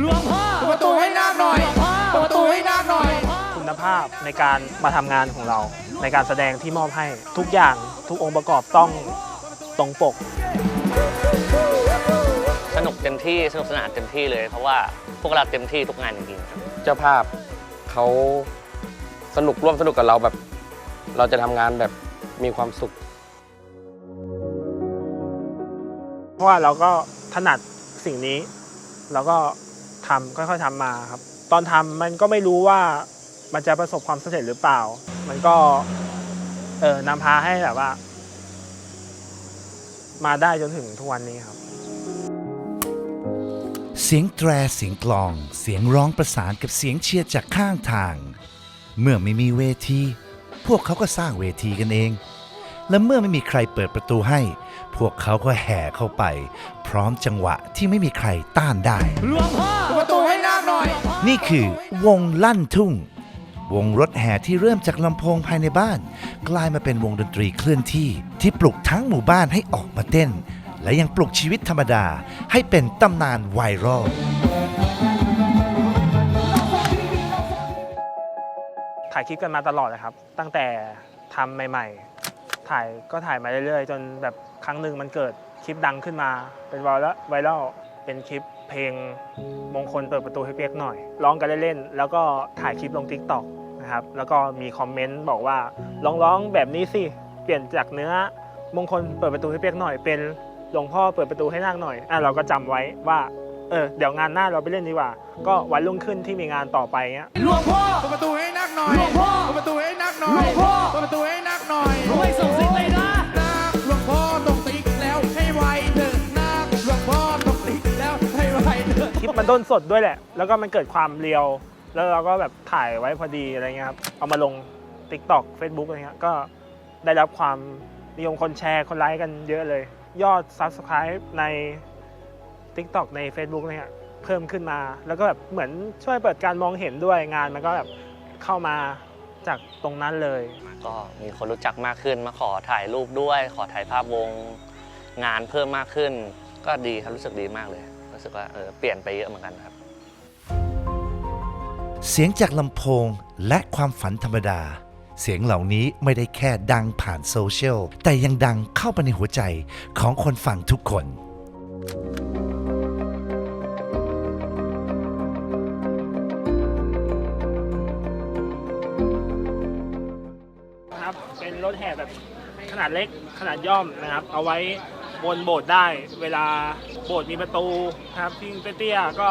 หลวงพ่อเปิดประตูให้นาคหน่อยเปิดประตูให้นาคหน่อย คุณภาพในการมาทำงานของเรา ในการแสดงที่มอบให้ทุกอย่างทุกองค์ประกอบต้องตรงปก สนุกเต็มที่สนุกสนานเต็มที่เลย เพราะว่าพวกเราเต็มที่ทุกงานจริงๆครับเจ้าภาพเขาสนุกร่วมสนุกกับเราแบบ เราจะทำงานแบบมีความสุข เพราะว่าเราก็ถนัดสิ่งนี้ เราก็ ทำค่อยๆทำมาครับ ตอนทำมันก็ไม่รู้ว่ามันจะประสบความสำเร็จหรือเปล่า มันก็ เออนำพาให้แบบว่า มาได้จนถึงทุกวันนี้ครับ เสียงแตรเสียงกลอง เสียงร้องประสานกับเสียงเชียร์จากข้างทาง เมื่อไม่มีเวที พวกเขาก็สร้างเวทีกันเอง และเมื่อไม่มีใครเปิดประตูให้ พวกเขาก็แห่เข้าไป พร้อมจังหวะที่ไม่มีใครต้านได้หลวงพ่อ นี่คือวงลั่นทุ่ง วงรถแห่ที่เริ่มจากลำโพงภายในบ้าน กลายมาเป็นวงดนตรีเคลื่อนที่ ที่ปลุกทั้งหมู่บ้านให้ออกมาเต้น และยังปลุกชีวิตธรรมดาให้เป็นตำนานไวรัลถ่ายคลิปกันมาตลอดนะครับ ตั้งแต่ทำใหม่ ๆ ถ่ายก็ถ่ายมาเรื่อยๆ จนแบบครั้งหนึ่งมันเกิดคลิปดังขึ้นมา เป็นไวรัลไวรัลเป็นคลิป เพลงมงคลเปิดประตูให้เปียกหน่อย ร้องกันเล่นๆ แล้วก็ถ่ายคลิปลง t ิ k t o k นะครับ แล้วก็มีคอมเมนต์บอกว่าลองร้องแบบนี้สิ เปลี่ยนจากเนื้อมงคลเปิดประตูให้เปียกหน่อย เป็นหลวงพ่อเปิดประตูให้นาคหน่อย อะเราก็จำไว้ว่า เออ เดี๋ยวงานหน้าเราไปเล่นดีกว่า ก็วันรุ่งขึ้นที่มีงานต่อไปเงี้ย หลวงพ่อเปิดประตูให้นาคหน่อย หลวงพ่อเปิดประตูให้นาคหน่อหลยวงพ่อเปิดประตูให้นาคหน่อยรวยส่งสิงเล มันต้นสดด้วยแหละ แล้วก็มันเกิดความเรียว แล้วเราก็แบบถ่ายไว้พอดีอะไรเงี้ยครับ เอามาลง TikTok Facebook อะไรเงี้ย ก็ได้รับความนิยมคนแชร์คนไลค์กันเยอะเลย ยอด Subscribe ใน TikTok ใน Facebook เนี่ยเพิ่มขึ้นมา แล้วก็แบบเหมือนช่วยเปิดการมองเห็นด้วยงานมันก็แบบเข้ามาจากตรงนั้นเลย ก็มีคนรู้จักมากขึ้นมาขอถ่ายรูปด้วย ขอถ่ายภาพวงงานเพิ่มมากขึ้น ก็ดีครับรู้สึกดีมากเลย รู้สึกว่าเออเปลี่ยนไปเยอะเหมือนกันครับ เสียงจากลำโพงและความฝันธรรมดา เสียงเหล่านี้ไม่ได้แค่ดังผ่านโซเชียล แต่ยังดังเข้าไปในหัวใจของคนฟังทุกคนนะครับเป็นรถแห่แบบขนาดเล็กขนาดย่อมนะครับ เอาไว้ บนโบสถ์ได้เวลาโบสถ์มีประตูนะครับที่เตี้ยๆก็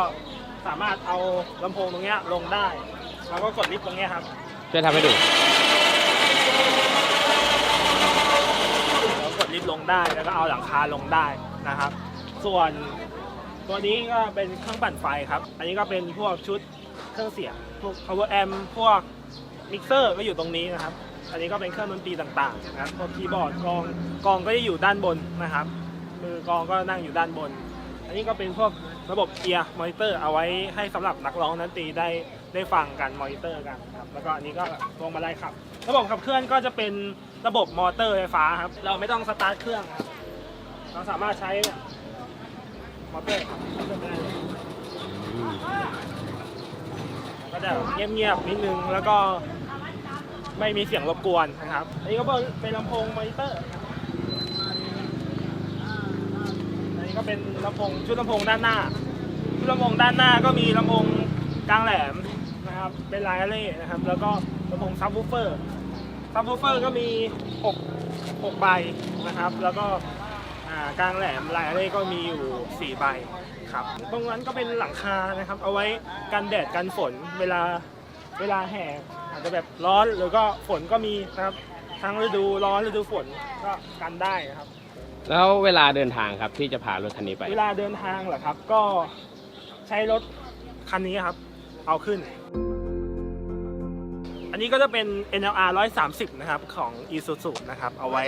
สามารถเอาลำโพงตรงเนี้ยลงได้ แล้วก็กดลิฟต์ตรงเนี้ยครับช่วยทำให้ดูแล้วกดลิฟต์ลงได้แล้วก็เอาหลังคาลงได้นะครับ ส่วนตัวนี้ก็เป็นเครื่องปั่นไฟครับ อันนี้ก็เป็นพวกชุดเครื่องเสียงพวก power amp พวกมิกเซอร์ก็อยู่ตรงนี้นะครับ อันนี้ก็เป็นเครื่องดนตรีต่างๆนะครับพวกคีย์บอร์ดกลองกลองก็จะอยู่ด้านบนนะครับ มือกองก็นั่งอยู่ด้านบน อันนี้ก็เป็นพวกระบบเอียร์มอนิเตอร์เอาไว้ให้สำหรับนักร้องดนตีได้ได้ฟังกันมอนิเตอร์กันครับแล้วก็อันนี้ก็พวงมาลัยขับ ระบบขับเคลื่อนก็จะเป็นระบบมอเตอร์ไฟฟ้าครับ เราไม่ต้องสตาร์ทเครื่องครับเราสามารถใช้มอเตอร์ขับเครื่องได้ก็จะเงียบๆนิดนึงแล้วก็ไม่มีเสียงรบกวนนะครับ อันนี้ก็เป็นลำโพงมอนิเตอร์ครับอันนี้ ก็เป็นลำโพงชุดลำโพงด้านหน้า ชุดลำโพงด้านหน้าก็มีลำโพงกลางแหลมนะครับ เป็นไลน์เล่นะครับ แล้วก็ลำโพงซับวูเฟอร์ ซับวูเฟอร์ก็มี6 6ใบนะครับ แล้วก็อ่ากลางแหลมลายเล่ก็มีอยู่ 4 ใบครับ ตรงนั้นก็เป็นหลังคานะครับ เอาไว้กันแดดกันฝนเวลาเวลาแห่อาจจะแบบร้อนหรือก็ฝนก็มีนะครับ ทั้งฤดูร้อนฤดูฝนก็กันได้นะครับ แล้วเวลาเดินทางครับที่จะพารถคันนี้ไป เวลาเดินทางเหรอครับ ก็ใช้รถคันนี้ครับ เอาขึ้น อันนี้ก็จะเป็น NLR 130 นะครับ ของ Isuzu นะครับ เอาไว้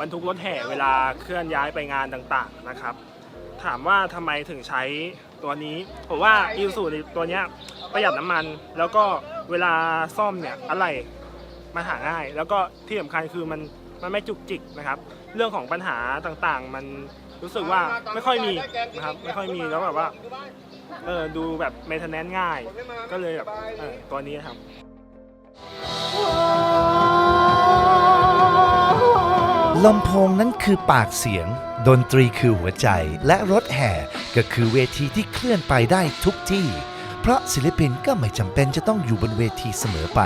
บรรทุกรถแห่เวลาเคลื่อนย้ายไปงานต่างๆนะครับ ถามว่าทำไมถึงใช้ตัวนี้ผมว่า Isuzu ตัวเนี้ยประหยัดน้ำมัน แล้วก็เวลาซ่อมเนี่ยอะไรมันหาง่าย แล้วก็ที่สำคัญคือมันมันไม่จุกจิกนะครับ เรื่องของปัญหาต่างๆ มันรู้สึกว่าไม่ค่อยมีนะครับไม่ค่อยมีแล้วแบบว่าเออดูแบบเมนเทนแนนง่าย ก็เลยแบบเออตัวนี้ครับลำโพงนั้นคือปากเสียง ดนตรีคือหัวใจ และรถแห่ก็คือเวทีที่เคลื่อนไปได้ทุกที่ เพราะศิลปินก็ไม่จำเป็นจะต้องอยู่บนเวทีเสมอไป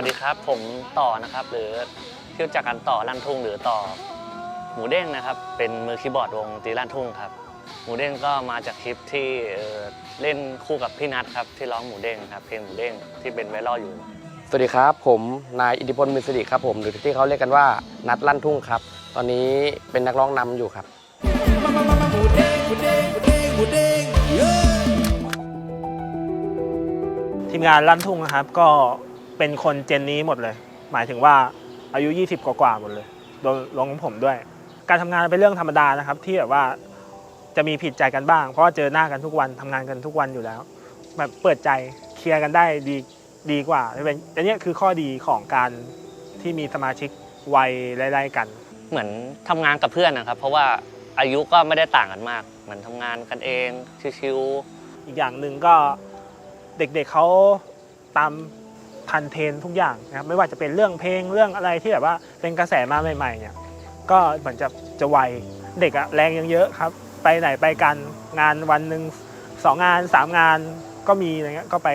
วัสดีครับ ผมต่อนะครับ หรือที่รู้จักกันต่อลั่นทุ่งหรือต่อ หมูเด้งนะครับ เป็นมือคีย์บอร์ดวงตีลั่นทุ่งครับ หมูเด้งก็มาจากคลิปที่เอ่อเล่นคู่กับพี่นัทครับที่ร้องหมูเด้งครับเพลงหมูเด้งที่เป็นไวรัลอยู่ สวัสดีครับ ผมนายอิทธิพลมินสิริครับผมหรือที่เขาเรียกกันว่านัดลั่นทุ่งครับ ตอนนี้เป็นนักร้องนำอยู่ครับทีมงานลั่นทุ่งนะครับก็ เป็นคนเจนนี้หมดเลย หมายถึงว่าอายุ 20 กว่าๆหมดเลยโดยรวมของผมด้วย การทำงานเป็นเรื่องธรรมดานะครับ ที่แบบว่าจะมีผิดใจกันบ้าง เพราะว่าเจอหน้ากันทุกวันทำงานกันทุกวันอยู่แล้วแบบเปิดใจเคลียร์กันได้ดีดีกว่าเป็นอันเนี้ยคือข้อดีของการที่มีสมาชิกวัยไล่ๆกัน เหมือนทำงานกับเพื่อนนะครับ เพราะว่าอายุก็ไม่ได้ต่างกันมาก เหมือนทำงานกันเองชิวอีกอย่างหนึ่งก็เด็กๆเขาตาม ทันเทนทุกอย่างนะครับไม่ว่าจะเป็นเรื่องเพลงเรื่องอะไรที่แบบว่าเป็นกระแสมาใหม่ๆเนี่ยก็เหมือนจะจะไวเด็กอะแรงยังเยอะครับ ไปไหนไปกันงานวันหนึ่งสองงานสามงานก็มีอะไรเงี้ยก็ไป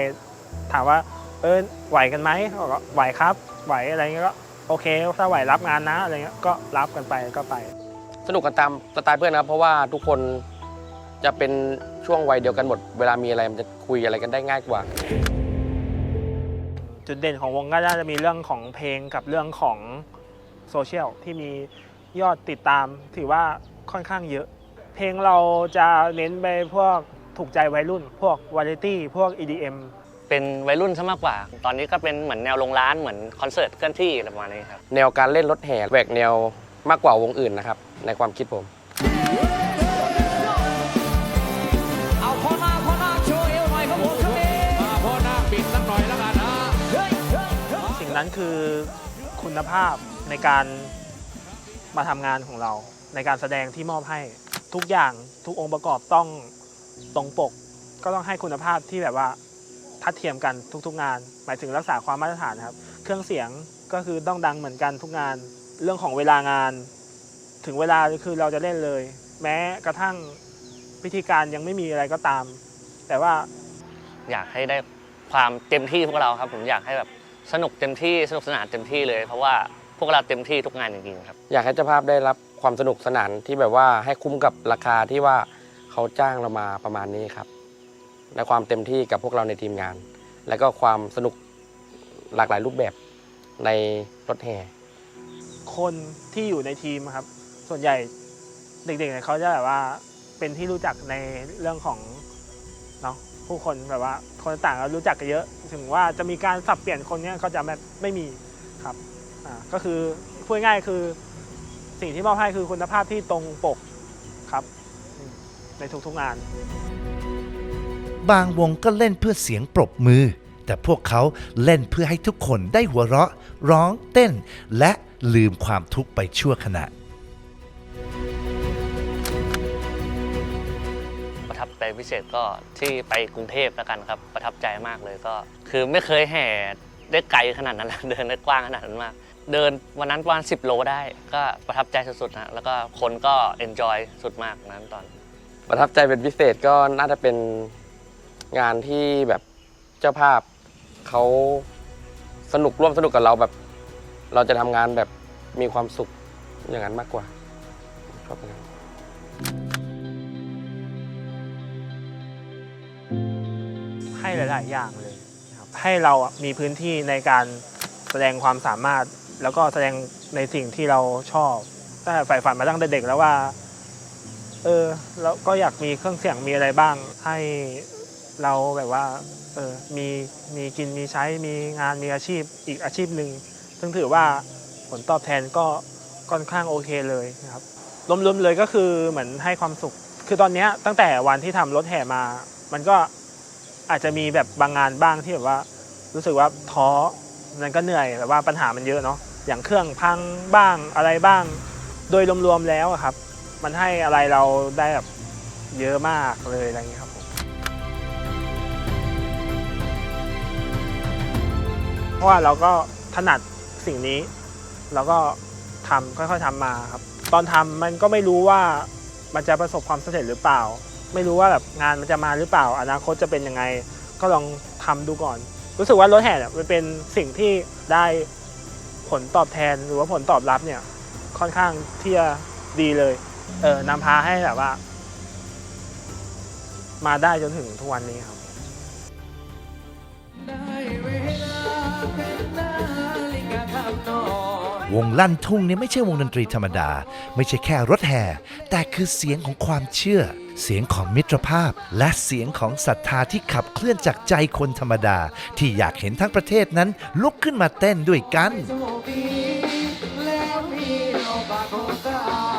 ถามว่าเออไหวกันไหมเขากว่าไหวครับไหวอะไรเงี้ยก็โอเคถ้าไหวรับงานนะอะไรเงี้ยก็รับกันไปก็ไป สนุกกันตามสไตล์เพื่อนนะครับ เพราะว่าทุกคนจะเป็นช่วงวัยเดียวกันหมด เวลามีอะไรมันจะคุยอะไรกันได้ง่ายกว่า จุดเด่นของวงก็น่าจะมีเรื่องของเพลงกับเรื่องของโซเชียลที่มียอดติดตามถือว่าค่อนข้างเยอะ เพลงเราจะเน้นไปพวกถูกใจวัยรุ่น พวกวาไรตี้พวก EDM ๆเป็นวัยรุ่นซะมากกว่า ตอนนี้ก็เป็นเหมือนแนวลงร้านเหมือนคอนเสิร์ตเคลื่อนที่อะไรประมาณนี้ครับ แนวการเล่นรถแห่แหวกแนวมากกว่าวงอื่นนะครับ ในความคิดผม นั้นคือคุณภาพในการมาทำงานของเรา ในการแสดงที่มอบให้ทุกอย่างทุกองค์ประกอบต้องตรงปก ก็ต้องให้คุณภาพที่แบบว่าทัดเทียมกันทุกๆงาน หมายถึงรักษาความมาตรฐานครับ เครื่องเสียงก็คือต้องดังเหมือนกันทุกงาน เรื่องของเวลางาน ถึงเวลาคือเราจะเล่นเลย แม้กระทั่งพิธีการยังไม่มีอะไรก็ตาม แต่ว่าอยากให้ได้ความเต็มที่พวกเราครับ ผมอยากให้แบบ สนุกเต็มที่สนุกสนานเต็มที่เลย เพราะว่าพวกเราเต็มที่ทุกงานจริงๆครับ อยากให้เจ้าภาพได้รับความสนุกสนานที่แบบว่าให้คุ้มกับราคาที่ว่าเขาจ้างเรามาประมาณนี้ครับและความเต็มที่กับพวกเราในทีมงาน และก็ความสนุกหลากหลายรูปแบบในรถแห่คนที่อยู่ในทีมอะครับ ส่วนใหญ่เด็กๆเนี่ยเขาจะแบบว่าเป็นที่รู้จักในเรื่องของเนาะ ผู้คนแบบว่า คนต่างเรารู้จักกันเยอะ ถึงว่าจะมีการสับเปลี่ยนคนเนี้ยก็จะแบบไม่มีครับอ่าก็คือพูดง่ายคือสิ่งที่มอบให้คือคุณภาพที่ตรงปกครับในทุกๆงาน บางวงก็เล่นเพื่อเสียงปรบมือ แต่พวกเขาเล่นเพื่อให้ทุกคนได้หัวเราะ ร้องเต้น และลืมความทุกข์ไปชั่วขณะ ทับใจพิเศษก็ที่ไปกรุงเทพแล้วกันครับ ประทับใจมากเลยก็ คือไม่เคยแห่ได้ไกลขนาดนั้นเดินได้กว้างขนาดนั้นมาก เดินวันนั้นประมาณ10 โลได้ ก็ประทับใจสุดๆนะแล้วก็คนก็เอนจอยสุดมากนั้นตอน ประทับใจเป็นพิเศษก็น่าจะเป็นงานที่แบบเจ้าภาพเขาสนุกร่วมสนุกกับเราแบบ เราจะทำงานแบบมีความสุขอย่างนั้นมากกว่าชอบอย่างนั้น ห้หลาย ๆ อย่างเลยครับให้เราอะมีพื้นที่ในการแสดงความสามารถ แล้วก็แสดงในสิ่งที่เราชอบตั้งแต่ใฝ่ฝันมาตั้งแต่เด็กแล้วว่า เออแล้วก็อยากมีเครื่องเสียงมีอะไรบ้าง ให้เราแบบว่า เออมีมีกินมีใช้มีงานมีอาชีพอีกอาชีพหนึ่งซึ่งถือว่าผลตอบแทนก็ค่อนข้างโอเคเลยนะครับรวมๆเลยก็คือเหมือนให้ความสุข คือตอนนี้ตั้งแต่วันที่ทำรถแห่มา มันก็ อาจจะมีแบบบางงานบ้างที่แบบว่า รู้สึกว่าท้อมันก็เหนื่อยแบบว่าปัญหามันเยอะเนาะอย่างเครื่องพังบ้างอะไรบ้าง โดยรวมๆแล้วครับ มันให้อะไรเราได้แบบเยอะมากเลยอะไรอย่างนี้ยครับผมเพราะว่าเราก็ถนัดสิ่งนี้ เราก็ทำค่อยๆทำมาครับ ตอนทำมันก็ไม่รู้ว่ามันจะประสบความสำเร็จหรือเปล่า ไม่รู้ว่าแบบงานมันจะมาหรือเปล่า อนาคตจะเป็นยังไง ก็ลองทำดูก่อน รู้สึกว่ารถแห่เนี่ยมันเป็นสิ่งที่ได้ผลตอบแทนหรือว่าผลตอบรับเนี่ย ค่อนข้างที่จะดีเลย เออนำพาให้แบบว่า มาได้จนถึงทุกวันนี้ครับวงลั่นทุ่งเนี่ยไม่ใช่วงดนตรีธรรมดา ไม่ใช่แค่รถแห่ แต่คือเสียงของความเชื่อ เสียงของมิตรภาพ และเสียงของศรัทธาที่ขับเคลื่อนจากใจคนธรรมดา ที่อยากเห็นทั้งประเทศนั้นลุกขึ้นมาเต้นด้วยกัน Sophie, let me know